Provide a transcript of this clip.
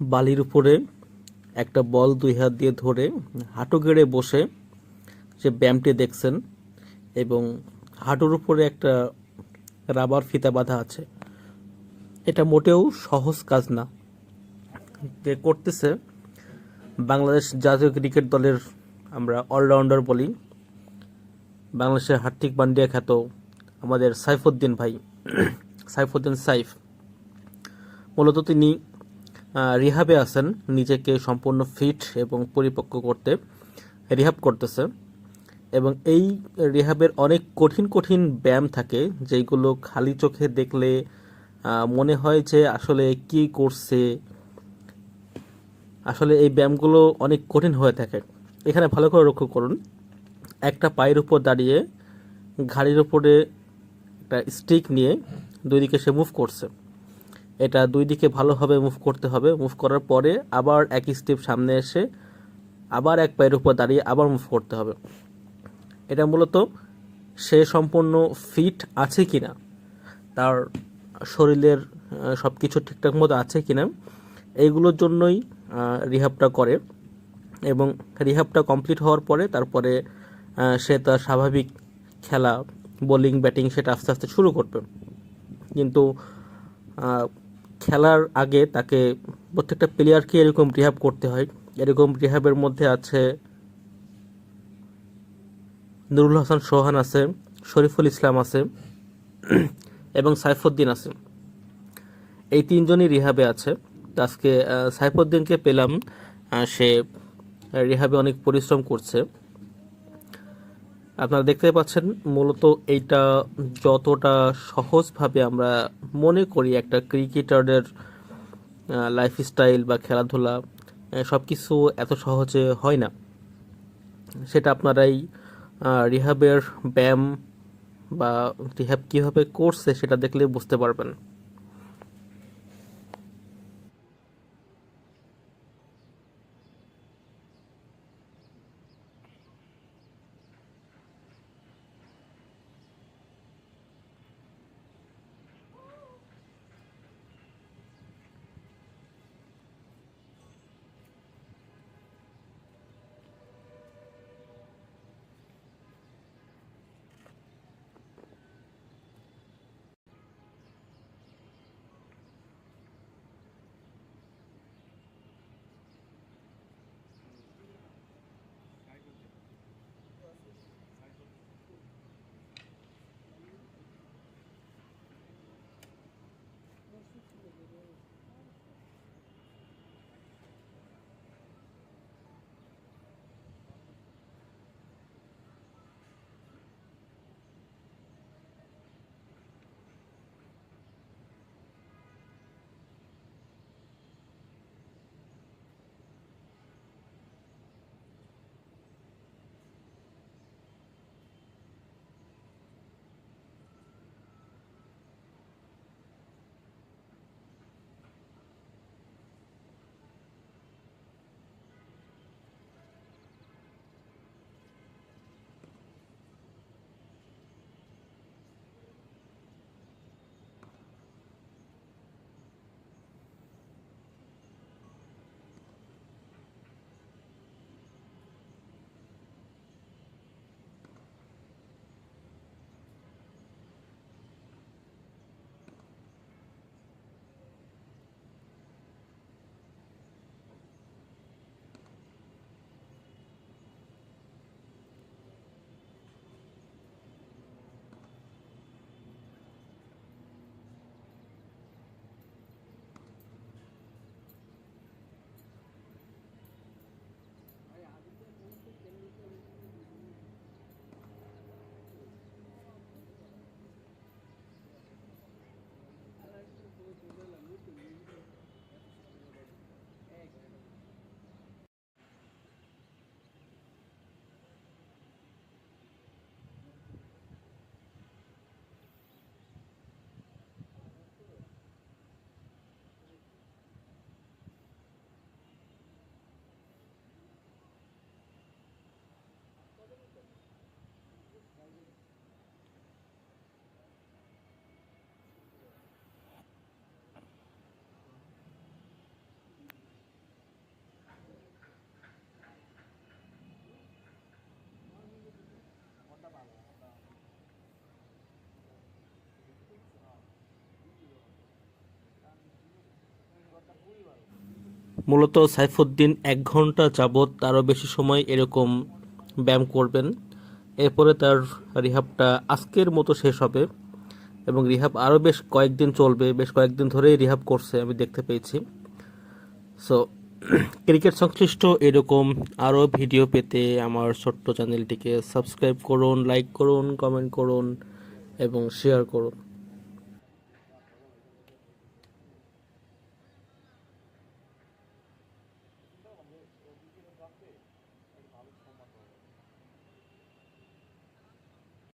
বালির উপরে একটা বল দুই হাত দিয়ে ধরে হাঁটু গেড়ে বসে যে ব্যায়ামটি দেখছেন এবং হাঁটুর উপরে একটা রাবার ফিতা বাঁধা আছে। এটা মোটেও সহজ কাজ না। যে করতেছে বাংলাদেশ জাতীয় ক্রিকেট দলের আমরা অলরাউন্ডার বলি। বাংলাদেশের হার্দিক পান্ডিয়া খ্যাত আমাদের সাইফুদ্দিন ভাই। সাইফুদ্দিন সাইফ। মূলত তিনি রিহাবে আছেন, নিজেকে সম্পূর্ণ ফিট এবং পরিপক্ক করতে রিহাব করতেছে। এবং এই রিহাবের অনেক কঠিন কঠিন ব্যায়াম থাকে, যেগুলো খালি চোখে দেখলে মনে হয় যে আসলে কি করছে। আসলে এই ব্যায়ামগুলো অনেক কঠিন হয়ে থাকে। এখানে ভালো করে লক্ষ্য করুন, একটা পায়ের উপর দাঁড়িয়ে ঘাড়ির উপরে একটা স্টিক নিয়ে দুই দিকে সে মুভ করছে। এটা দুই দিকে ভালোভাবে মুভ করতে হবে। মুভ করার পরে আবার এক স্টেপ সামনে এসে আবার এক পায়ের উপর দাঁড়িয়ে আবার মুভ করতে হবে। এটা মূলত সে সম্পূর্ণ ফিট আছে কি না তার শরীরের সব কিছু ঠিকঠাক মতো আছে কি না এইগুলোর জন্যই রিহাবটা করে। এবং রিহাবটা কমপ্লিট হওয়ার পরে তারপরে সে তার স্বাভাবিক খেলা বোলিং ব্যাটিং সেটা আস্তে আস্তে শুরু করবে। কিন্তু খেলার আগে তাকে প্রত্যেকটা প্লেয়ারকে এরকম রিহাব করতে হয়। এরকম রিহাবের মধ্যে আছে নুরুল হাসান সোহান আছে, শরীফুল ইসলাম আছে এবং সাইফুদ্দিন আছে। এই তিনজনই রিহাবে আছে। আজকে সাইফুদ্দিনকে পেলাম সে রিহাবে অনেক পরিশ্রম করছে। আপনারা দেখতে পাচ্ছেন, মূলত এইটা যতটা সহজভাবে আমরা মনে করি একটা ক্রিকেটারের লাইফস্টাইল বা খেলাধুলা সব কিছু এত সহজে হয় না। সেটা আপনারাই রিহাবের ব্যায়াম বা রিহাব কীভাবে করছে সেটা দেখলে বুঝতে পারবেন। মূলত সাইফুদ্দিন এক ঘণ্টা যাবৎ তারও বেশি সময় এরকম ব্যায়াম করবেন। এরপরে তার রিহাবটা আজকের মতো শেষ হবে এবং রিহাব আরও বেশ কয়েকদিন চলবে, বেশ কয়েকদিন ধরেই রিহাব করছে আমি দেখতে পেয়েছি। সো ক্রিকেট সংশ্লিষ্ট এরকম আরও ভিডিও পেতে আমার ছোট্ট চ্যানেলটিকে সাবস্ক্রাইব করুন, লাইক করুন, কমেন্ট করুন এবং শেয়ার করুন।